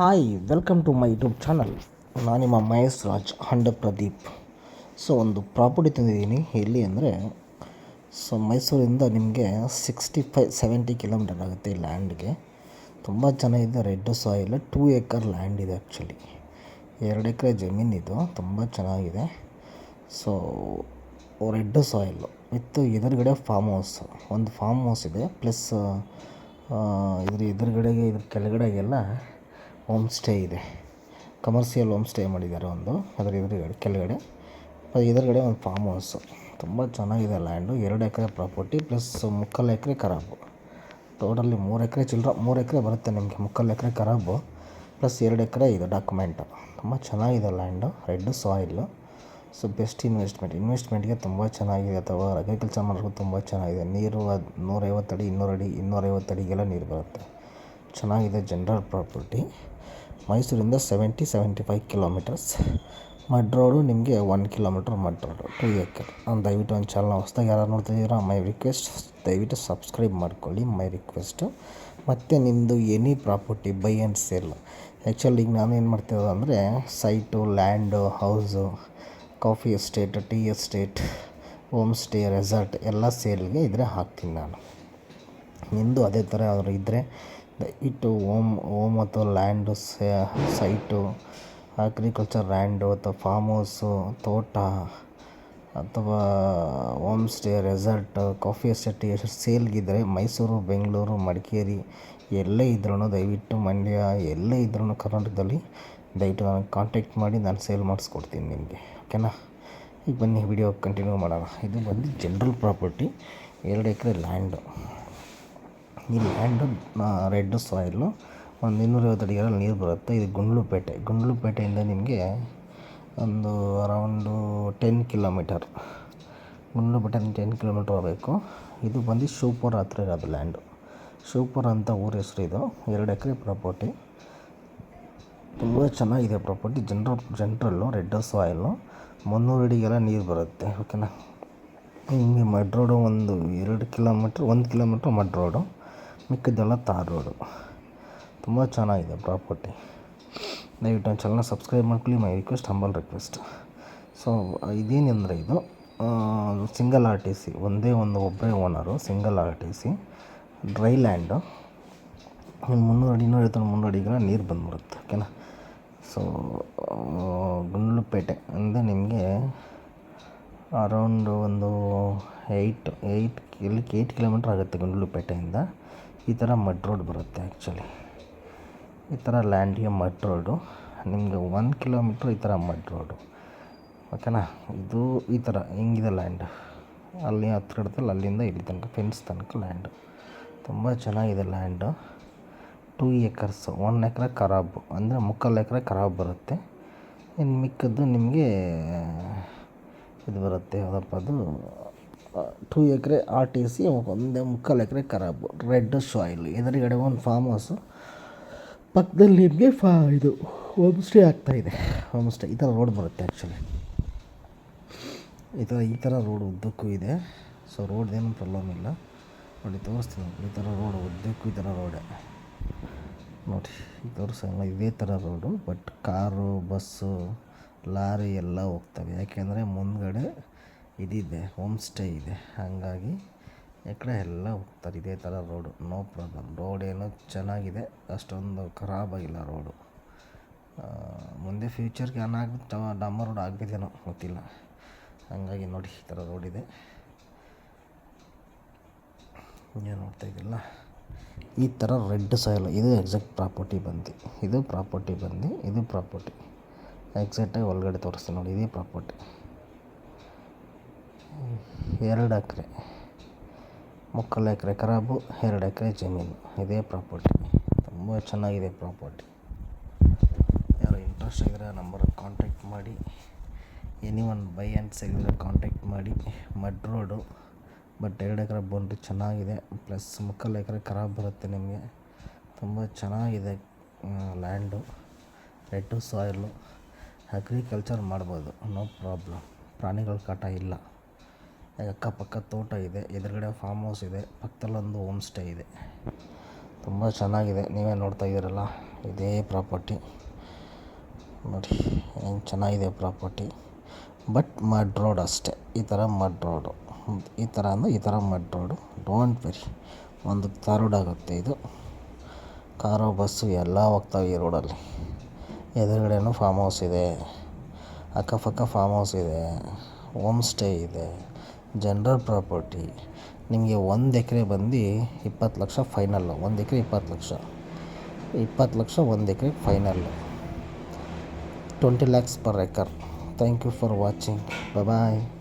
Hi welcome to my YouTube channel ನಾನು ನಿಮ್ಮ ಮಹೇಶ್ ರಾಜ್, ಹಂಡ ಪ್ರದೀಪ್. ಸೊ ಒಂದು ಪ್ರಾಪರ್ಟಿ ತಂದಿದ್ದೀನಿ. ಎಲ್ಲಿ ಅಂದರೆ ಸೊ ಮೈಸೂರಿಂದ ನಿಮಗೆ ಸಿಕ್ಸ್ಟಿ ಫೈ ಸೆವೆಂಟಿ ಕಿಲೋಮೀಟರ್ ಆಗುತ್ತೆ ಈ ಲ್ಯಾಂಡ್ಗೆ ತುಂಬ ಚೆನ್ನಾಗಿದೆ red soil two acre land ಇದೆ ಆ್ಯಕ್ಚುಲಿ ಎರಡು ಎಕರೆ ಜಮೀನಿದು ತುಂಬ ಚೆನ್ನಾಗಿದೆ. ಸೊ ರೆಡ್ ಸಾಯಿಲ್ ವಿತ್ ಎದುರುಗಡೆ ಫಾರ್ಮ್ ಹೌಸ್ ಒಂದು ಫಾರ್ಮ್ ಹೌಸ್ ಇದೆ ಪ್ಲಸ್ ಇದ್ರ ಎದುರುಗಡೆಗೆ, ಇದ್ರ ಕೆಳಗಡೆಗೆಲ್ಲ ಹೋಮ್ ಸ್ಟೇ ಇದೆ. ಕಮರ್ಷಿಯಲ್ ಹೋಮ್ ಸ್ಟೇ ಮಾಡಿದ್ದಾರೆ ಒಂದು. ಅದರ ಎದುರುಗಡೆ, ಕೆಳಗಡೆ. ಎದುರುಗಡೆ ಒಂದು ಫಾರ್ಮ್ ಹೌಸು ತುಂಬ ಚೆನ್ನಾಗಿದೆ ಲ್ಯಾಂಡು ಎರಡು ಎಕರೆ ಪ್ರಾಪರ್ಟಿ ಪ್ಲಸ್ ಮುಕ್ಕಾಲು ಎಕರೆ ಖರಾಬು ಟೋಟಲಿ ಮೂರು ಎಕರೆ ಚಿಲ್ಲರ ಮೂರು ಎಕರೆ ಬರುತ್ತೆ ನಿಮಗೆ ಮುಕ್ಕಾಲು ಎಕರೆ ಖರಾಬು ಪ್ಲಸ್ ಎರಡು ಎಕರೆ ಇದು ಡಾಕ್ಯುಮೆಂಟು ತುಂಬ ಚೆನ್ನಾಗಿದೆ land red soil so best investment ಇನ್ವೆಸ್ಟ್ಮೆಂಟ್ಗೆ ತುಂಬ ಚೆನ್ನಾಗಿದೆ ಅಥವಾ ಅಗ್ರಿಕಲ್ಚರ್ ಮಾಡೋಕ್ಕೂ ತುಂಬ ಚೆನ್ನಾಗಿದೆ. ನೀರು ಅದು ನೂರೈವತ್ತು ಅಡಿ ಇನ್ನೂರು ಅಡಿ ಇನ್ನೂರೈವತ್ತು ಅಡಿಗೆಲ್ಲ ನೀರು ಬರುತ್ತೆ. ಚೆನ್ನಾಗಿದೆ ಜನರಲ್ ಪ್ರಾಪರ್ಟಿ ಮೈಸೂರಿಂದ seventy seventy five kilometres mud road ನಿಮಗೆ one kilometre mud road two acre ನಾನು ದಯವಿಟ್ಟು ಒಂದು ಚಾನಲ್ ಹೊಸ್ದಾಗ ಯಾರು ನೋಡ್ತಿದ್ದೀರಾ ಮೈ ರಿಕ್ವೆಸ್ಟ್ ದಯವಿಟ್ಟು ಸಬ್ಸ್ಕ್ರೈಬ್ ಮಾಡ್ಕೊಳ್ಳಿ ಮೈ ರಿಕ್ವೆಸ್ಟು ಮತ್ತು ನಿಮ್ಮದು any property buy and sale actually ಈಗ ನಾನು ಏನು ಮಾಡ್ತಿರೋದು ಅಂದರೆ site land house coffee estate tea estate home stay resort ಎಲ್ಲ ಸೇಲ್ಗೆ ಇದ್ರೆ ಹಾಕ್ತೀನಿ ನಾನು. ನಿಮ್ಮದು ಅದೇ ಥರ ಯಾವ್ದಾದ್ರು ಇದ್ದರೆ ದಯವಿಟ್ಟು ಓಮ್ ಓಮ್ ಅಥವಾ ಲ್ಯಾಂಡು ಸೈಟು, ಅಗ್ರಿಕಲ್ಚರ್ ಲ್ಯಾಂಡು ಅಥವಾ ಫಾರ್ಮ್ ಹೌಸು ತೋಟ ಅಥವಾ home stay resort, coffee estate ಸೇಲ್ಗಿದ್ದರೆ Mysuru, Bengaluru, Madikeri ಎಲ್ಲೇ ಇದ್ರೂ ದಯವಿಟ್ಟು ಮಂಡ್ಯ ಎಲ್ಲೇ ಇದ್ರೂ ಕರ್ನಾಟಕದಲ್ಲಿ ದಯವಿಟ್ಟು ನನಗೆ ಕಾಂಟ್ಯಾಕ್ಟ್ ಮಾಡಿ ನಾನು ಸೇಲ್ ಮಾಡಿಸ್ಕೊಡ್ತೀನಿ ನಿಮಗೆ, ಓಕೆನಾ? ಈಗ ಬನ್ನಿ ವಿಡಿಯೋ ಕಂಟಿನ್ಯೂ ಮಾಡೋಣ. ಇದು ಬಂದು ಜನರಲ್ ಪ್ರಾಪರ್ಟಿ ಎರಡು ಎಕರೆ ಲ್ಯಾಂಡು ಈ ಲ್ಯಾಂಡು ರೆಡ್ ಸಾಯಿಲು ಒಂದು ಇನ್ನೂರೈವತ್ತು ಅಡಿಗೆಲ್ಲ ನೀರು ಬರುತ್ತೆ. ಇದು ಗುಂಡ್ಲುಪೇಟೆ. ಗುಂಡ್ಲುಪೇಟೆಯಿಂದ ನಿಮಗೆ ಒಂದು ಅರೌಂಡು ಟೆನ್ ಕಿಲೋಮೀಟರ್ ಗುಂಡ್ಲುಪೇಟೆಯಿಂದ ಟೆನ್ ಕಿಲೋಮೀಟರ್ ಹೋಗಬೇಕು. ಇದು ಬಂದು ಶಿವಪುರ ಹತ್ರ ಇರೋದು ಲ್ಯಾಂಡು ಶಿವಪುರ ಅಂತ ಊರ ಹೆಸರು ಇದು. ಎರಡು ಎಕರೆ ಪ್ರಾಪರ್ಟಿ ತುಂಬ ಚೆನ್ನಾಗಿದೆ property general general red soil ಮುನ್ನೂರು ಅಡಿಗೆಲ್ಲ ನೀರು ಬರುತ್ತೆ. ಓಕೆನಾ ಹಿಂಗೆ ಮಡ್ ರೋಡು ಒಂದು ಎರಡು ಕಿಲೋಮೀಟ್ರ್ ಒಂದು ಕಿಲೋಮೀಟ್ರ್ ಮಡ್ ರೋಡು ಮಿಕ್ಕಿದ್ದೆಲ್ಲ ತಾರ್ ರೋಡು ತುಂಬ ಚೆನ್ನಾಗಿದೆ ಪ್ರಾಪರ್ಟಿ. ದಯವಿಟ್ಟು ನನ್ನ ಚಾನಲ್ನ ಸಬ್ಸ್ಕ್ರೈಬ್ ಮಾಡ್ಕೊಳ್ಳಿ. My request, humble request. So, ಇದೇನೆಂದರೆ ಇದು ಸಿಂಗಲ್ ಆರ್ ಟಿ ಸಿ ಒಂದೇ ಒಂದು ಒಬ್ಬರೇ owner, single R T C dry land. ಮುನ್ನೂರು ಅಡಿ ಇನ್ನೂರೈವತ್ತು ಮುನ್ನೂರು ಅಡಿಗೆಲ್ಲ ನೀರು ಬಂದ್ಬಿಡುತ್ತೆ, ಓಕೆನಾ? ಸೊ ಗುಂಡ್ಲುಪೇಟೆ, ಅಂದರೆ ನಿಮಗೆ ಅರೌಂಡು ಒಂದು ಏಯ್ಟ್ ಏಯ್ಟ್ ಇಲ್ಲಿ ಏಯ್ಟ್ ಕಿಲೋಮೀಟ್ರ್ ಆಗುತ್ತೆ ಗುಂಡ್ಲುಪೇಟೆಯಿಂದ. ಈ ಥರ ಮಡ್ ರೋಡ್ ಬರುತ್ತೆ ಆ್ಯಕ್ಚುಲಿ. ಈ ಥರ ಲ್ಯಾಂಡಿಗೆ ಮಡ್ ರೋಡು, ನಿಮಗೆ ಒನ್ ಕಿಲೋಮೀಟ್ರ್ ಈ ಥರ ಮಡ್ ರೋಡು. ಓಕೆನಾ? ಇದು ಈ ಥರ ಹಿಂಗಿದೆ ಲ್ಯಾಂಡ್. ಅಲ್ಲಿ ಹತ್ರ ಹಿಡ್ದಲ್ಲಿ ಅಲ್ಲಿಂದ ಇಲ್ಲಿ ತನಕ ಫೆನ್ಸ್ ತನಕ ಲ್ಯಾಂಡು. ತುಂಬ ಚೆನ್ನಾಗಿದೆ ಲ್ಯಾಂಡು. ಟೂ ಏಕರ್ಸ್ ಒನ್ ಎಕರೆ ಖರಾಬು ಅಂದರೆ ಮುಕ್ಕಾಲು ಎಕರೆ ಖರಾಬ್ ಬರುತ್ತೆ. ಇನ್ನು ಮಿಕ್ಕದ್ದು ನಿಮಗೆ ಇದು ಬರುತ್ತೆ, ಯಾವುದಪ್ಪ ಅದು? ಟೂ ಎಕರೆ ಆರ್ ಟಿ ಸಿ ಒಂದೇ ಮುಕ್ಕಾಲು ಎಕರೆ ಖರಾಬು ರೆಡ್ ಸಾಯಿಲ್ ಎದುರುಗಡೆ ಒಂದು ಫಾರ್ಮ್ ಹೌಸು ಪಕ್ಕದಲ್ಲಿ ನಿಮಗೆ ಫಾ ಇದು ಹೋಮ್ ಸ್ಟೇ ಆಗ್ತಾಯಿದೆ ಹೋಮ್ ಸ್ಟೇ ಈ ಥರ ರೋಡ್ ಬರುತ್ತೆ ಆ್ಯಕ್ಚುಲಿ ಈ ಥರ ಈ ಥರ ರೋಡ್ ಉದ್ದಕ್ಕೂ ಇದೆ. ಸೊ ರೋಡ್ದೇನು ಪ್ರಾಬ್ಲಮ್ ಇಲ್ಲ. ನೋಡಿ, ತೋರಿಸ್ತೀನಿ ಈ ಥರ ರೋಡ್ ಉದ್ದಕ್ಕೂ ಈ ಥರ ರೋಡೆ ನೋಡಿ ತೋರಿಸಲ್ಲ, ಇದೇ ಥರ road but car bus lorry ಎಲ್ಲ ಹೋಗ್ತವೆ. ಯಾಕೆಂದರೆ ಮುಂದ್ಗಡೆ ಇದಿದೆ, ಹೋಮ್ ಸ್ಟೇ ಇದೆ. ಹಾಗಾಗಿ ಈ ಕಡೆ ಎಲ್ಲ ಹೋಗ್ತಾರೆ ಇದೇ ಥರ ರೋಡು. No problem. ರೋಡ್ ಏನು ಚೆನ್ನಾಗಿದೆ, ಅಷ್ಟೊಂದು ಖರಾಬಾಗಿಲ್ಲ ರೋಡು. ಮುಂದೆ ಫ್ಯೂಚರ್ಗೆ ಏನಾಗುತ್ತೆ ಡಮ್ಮ ರೋಡ್ ಆಗಬೇಕೇನೋ ಗೊತ್ತಿಲ್ಲ. ಹಾಗಾಗಿ ನೋಡಿ ಈ ಥರ ರೋಡ್ ಇದೆ. ಏನು ನೋಡ್ತಾ ಇದ್ದಿಲ್ಲ ಈ ಥರ ರೆಡ್ ಸಾಯಿಲ್ ಇದು ಎಕ್ಸಾಕ್ಟ್ ಪ್ರಾಪರ್ಟಿ ಬಂದು, ಇದು ಪ್ರಾಪರ್ಟಿ ಬಂದು, ಇದು ಪ್ರಾಪರ್ಟಿ ಎಕ್ಸಾಕ್ಟಾಗಿ ಒಳಗಡೆ ತೋರಿಸ್ತೀನಿ ನೋಡಿ, ಇದೇ ಪ್ರಾಪರ್ಟಿ ಎರಡು ಎಕರೆ ಮುಕ್ಕಾಲು ಎಕರೆ ಖರಾಬು ಎರಡು ಎಕರೆ ಜಮೀನು. ಇದೇ ಪ್ರಾಪರ್ಟಿ ತುಂಬ ಚೆನ್ನಾಗಿದೆ ಪ್ರಾಪರ್ಟಿ ಯಾರು ಇಂಟ್ರೆಸ್ಟ್ ಇದ್ದರೆ ನಂಬರ್ ಕಾಂಟ್ಯಾಕ್ಟ್ ಮಾಡಿ. Any one buy and sell contact ಮಾಡಿ. ಮಡ್ ರೋಡು ಬಟ್ ಎರಡು ಎಕರೆ ಬೌಂಡ್ರಿ ಚೆನ್ನಾಗಿದೆ. ಪ್ಲಸ್ ಮುಕ್ಕಾಲು ಎಕರೆ ಖರಾಬ್ ಬರುತ್ತೆ ನಿಮಗೆ. ತುಂಬ ಚೆನ್ನಾಗಿದೆ ಲ್ಯಾಂಡು ರೆಡ್ಡು ಸಾಯ್ಲು ಅಗ್ರಿಕಲ್ಚರ್ ಮಾಡ್ಬೋದು. ನೋ ಪ್ರಾಬ್ಲಮ್ ಪ್ರಾಣಿಗಳ ಕಾಟ ಇಲ್ಲ. ಅಕ್ಕಪಕ್ಕ ತೋಟ ಇದೆ, ಎದುರುಗಡೆ ಫಾರ್ಮ್ ಹೌಸ್ ಇದೆ, ಪಕ್ಕದಲ್ಲೊಂದು ಹೋಮ್ ಸ್ಟೇ ಇದೆ. ತುಂಬ ಚೆನ್ನಾಗಿದೆ, ನೀವೇ ನೋಡ್ತಾ ಇದ್ದೀರಲ್ಲ, ಇದೇ ಪ್ರಾಪರ್ಟಿ ನೋಡಿ ಹೆಂಗೆ ಚೆನ್ನಾಗಿದೆ ಪ್ರಾಪರ್ಟಿ ಬಟ್ ಮಡ್ ರೋಡ್ ಅಷ್ಟೇ, ಈ ಥರ ಮಡ್ ರೋಡು ಈ ಥರ ಅಂದರೆ ಈ ಥರ ಮಡ್ ರೋಡು ಡೋಂಟ್ ವೆರಿ ಒಂದು ರೋಡ್ ಆಗುತ್ತೆ ಇದು. ಕಾರು ಬಸ್ಸು ಎಲ್ಲ ಹೋಗ್ತಾವೆ ಈ ರೋಡಲ್ಲಿ ಎದುರುಗಡೆನೂ ಫಾರ್ಮ್ ಹೌಸ್ ಇದೆ, ಅಕ್ಕಪಕ್ಕ ಫಾರ್ಮ್ ಹೌಸ್ ಇದೆ ಹೋಮ್ ಸ್ಟೇ ಇದೆ. ಜನರಲ್ ಪ್ರಾಪರ್ಟಿ ನಿಮಗೆ ಒಂದು ಎಕರೆ ಬಂದು ಇಪ್ಪತ್ತು ಲಕ್ಷ ಫೈನಲ್ಲು ಒಂದು ಎಕರೆ ಇಪ್ಪತ್ತು ಲಕ್ಷ. ಇಪ್ಪತ್ತು ಲಕ್ಷ ಒಂದು ಎಕರೆ final twenty lakhs per acre thank you for watching bye